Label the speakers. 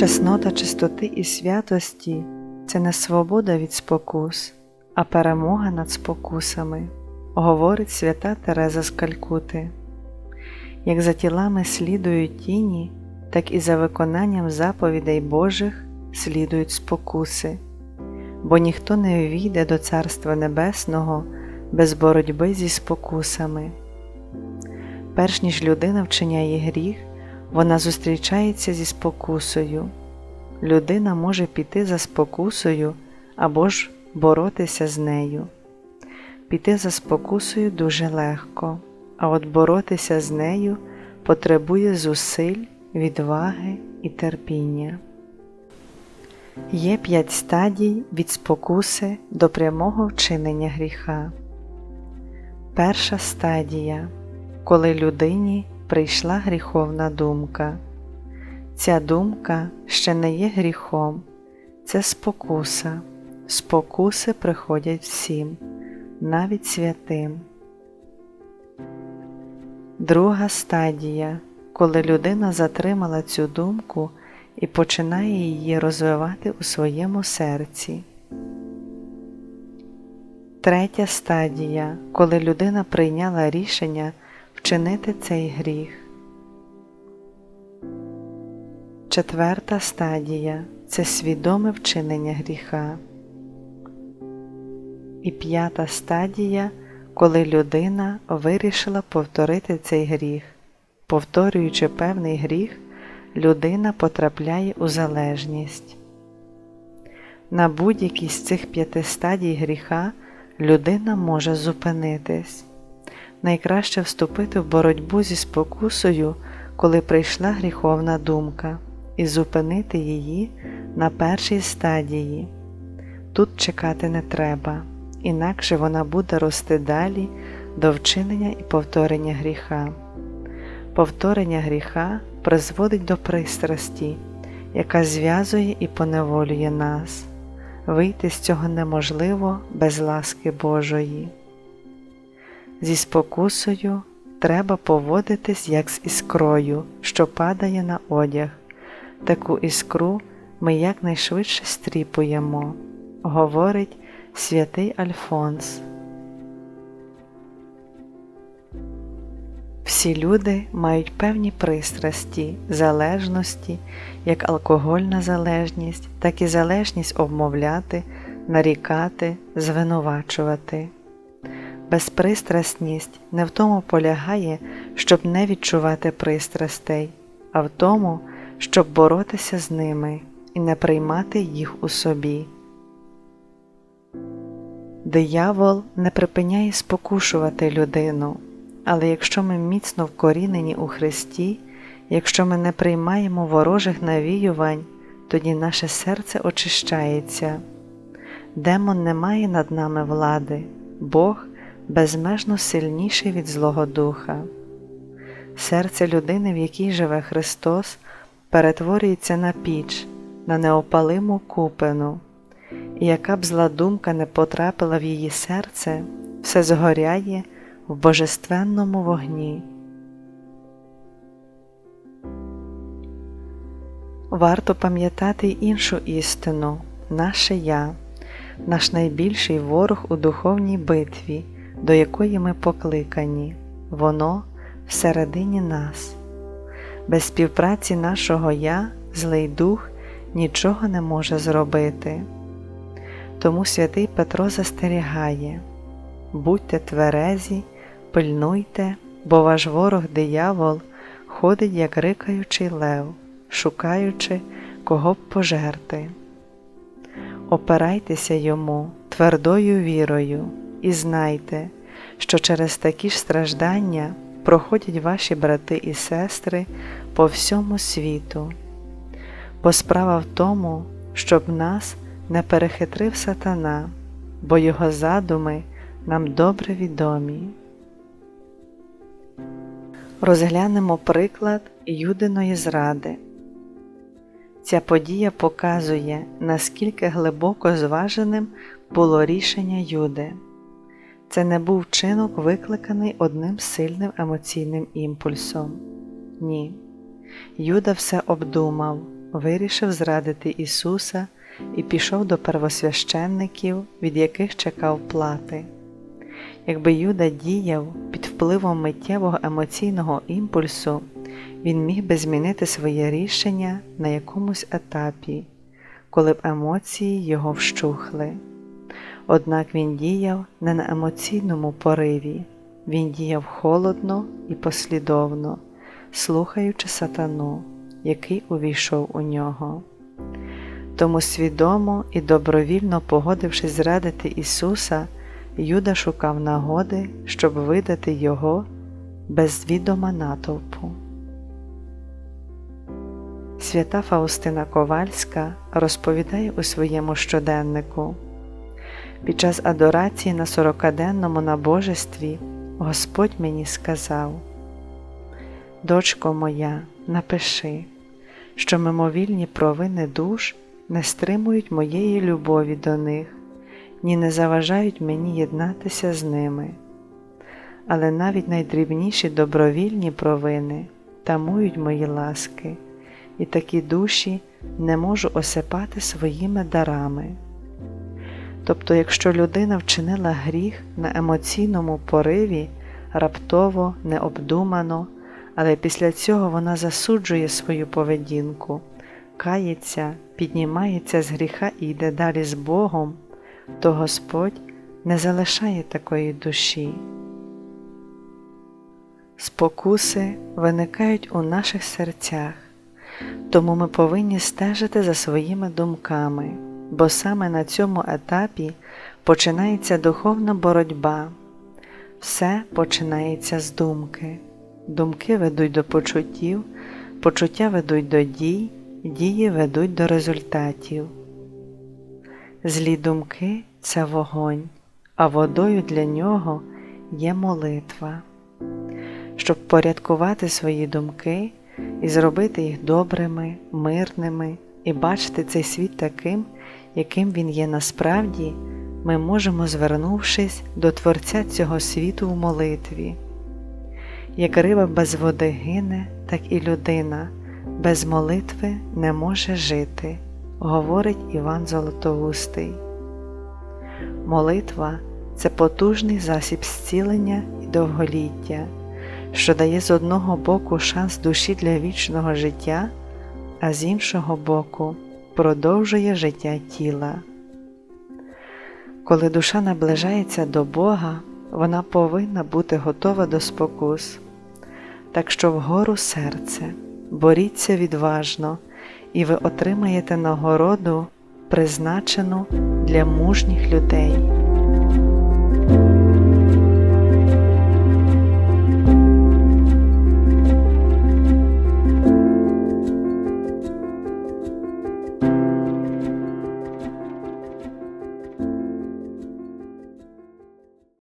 Speaker 1: Чеснота чистоти і святості це не свобода від спокус, а перемога над спокусами, говорить свята Тереза з Калькути. Як за тілами слідують тіні, так і за виконанням заповідей Божих слідують спокуси, бо ніхто не увійде до Царства Небесного без боротьби зі спокусами. Перш ніж людина вчиняє гріх, вона зустрічається зі спокусою. Людина може піти за спокусою або ж боротися з нею. Піти за спокусою дуже легко, а от боротися з нею потребує зусиль, відваги і терпіння. Є п'ять стадій від спокуси до прямого вчинення гріха. Перша стадія коли людині прийшла гріховна думка. Ця думка ще не є гріхом, це спокуса. Спокуси приходять всім, навіть святим. Друга стадія, коли людина затримала цю думку і починає її розвивати у своєму серці. Третя стадія, коли людина прийняла рішення вчинити цей гріх. Четверта стадія це свідоме вчинення гріха. І п'ята стадія, коли людина вирішила повторити цей гріх. Повторюючи певний гріх, людина потрапляє у залежність. На будь-якій з цих п'яти стадій гріха людина може зупинитись найкраще вступити в боротьбу зі спокусою, коли прийшла гріховна думка, і зупинити її на першій стадії. Тут чекати не треба, інакше вона буде рости далі до вчинення і повторення гріха. Повторення гріха призводить до пристрасті, яка зв'язує і поневолює нас. Вийти з цього неможливо без ласки Божої. Зі спокусою треба поводитись як з іскрою, що падає на одяг. Таку іскру ми якнайшвидше стріпуємо, говорить святий Альфонс. Всі люди мають певні пристрасті, залежності, як алкогольна залежність, так і залежність обмовляти, нарікати, звинувачувати. Безпристрасність не в тому полягає, щоб не відчувати пристрастей, а в тому, щоб боротися з ними і не приймати їх у собі. Диявол не припиняє спокушувати людину, але якщо ми міцно вкорінені у Христі, якщо ми не приймаємо ворожих навіювань, тоді наше серце очищається. Демон не має над нами влади, Бог безмежно сильніший від Злого Духа. Серце людини, в якій живе Христос, перетворюється на піч, на неопалиму купину, і яка б зла думка не потрапила в її серце, все згоряє в божественному вогні. Варто пам'ятати іншу істину, наше Я, наш найбільший ворог у духовній битві до якої ми покликані, воно всередині нас. Без співпраці нашого Я, злий дух, нічого не може зробити. Тому святий Петро застерігає будьте тверезі, пильнуйте, бо ваш ворог диявол ходить, як рикаючий лев, шукаючи, кого б пожерти. Опирайтеся йому твердою вірою і знайте, що через такі ж страждання проходять ваші брати і сестри по всьому світу, бо справа в тому, щоб нас не перехитрив сатана, бо його задуми нам добре відомі. Розглянемо приклад Юдиної зради. Ця подія показує, наскільки глибоко зваженим було рішення Юди. Це не був чинок, викликаний одним сильним емоційним імпульсом. Ні. Юда все обдумав, вирішив зрадити Ісуса і пішов до первосвященників, від яких чекав плати. Якби Юда діяв під впливом миттєвого емоційного імпульсу, він міг би змінити своє рішення на якомусь етапі, коли б емоції його вщухли. Однак він діяв не на емоційному пориві, він діяв холодно і послідовно, слухаючи сатану, який увійшов у нього. Тому свідомо і добровільно погодившись зрадити Ісуса, Юда шукав нагоди, щоб видати Його без відома натовпу. Свята Фаустина Ковальська розповідає у своєму щоденнику. Під час адорації на сорокаденному набожестві Господь мені сказав: Дочко моя, напиши, що мимовільні провини душ не стримують моєї любові до них, ні не заважають мені єднатися з ними. Але навіть найдрібніші добровільні провини тамують мої ласки, і такі душі не можу осипати своїми дарами. Тобто, якщо людина вчинила гріх на емоційному пориві, раптово, необдумано, але після цього вона засуджує свою поведінку, кається, піднімається з гріха і йде далі з Богом, то Господь не залишає такої душі. Спокуси виникають у наших серцях, тому ми повинні стежити за своїми думками, бо саме на цьому етапі починається духовна боротьба. Все починається з думки. Думки ведуть до почуттів, почуття ведуть до дій, дії ведуть до результатів. Злі думки це вогонь, а водою для нього є молитва. Щоб порядкувати свої думки і зробити їх добрими, мирними і бачити цей світ таким, яким він є насправді, ми можемо, звернувшись до Творця цього світу в молитві. Як риба без води гине, так і людина без молитви не може жити, говорить Іван Золотоустий. Молитва це потужний засіб зцілення і довголіття, що дає з одного боку шанс душі для вічного життя, а з іншого боку продовжує життя тіла. Коли душа наближається до Бога, вона повинна бути готова до спокус, так що вгору серце, боріться відважно, і ви отримаєте нагороду, призначену для мужніх людей.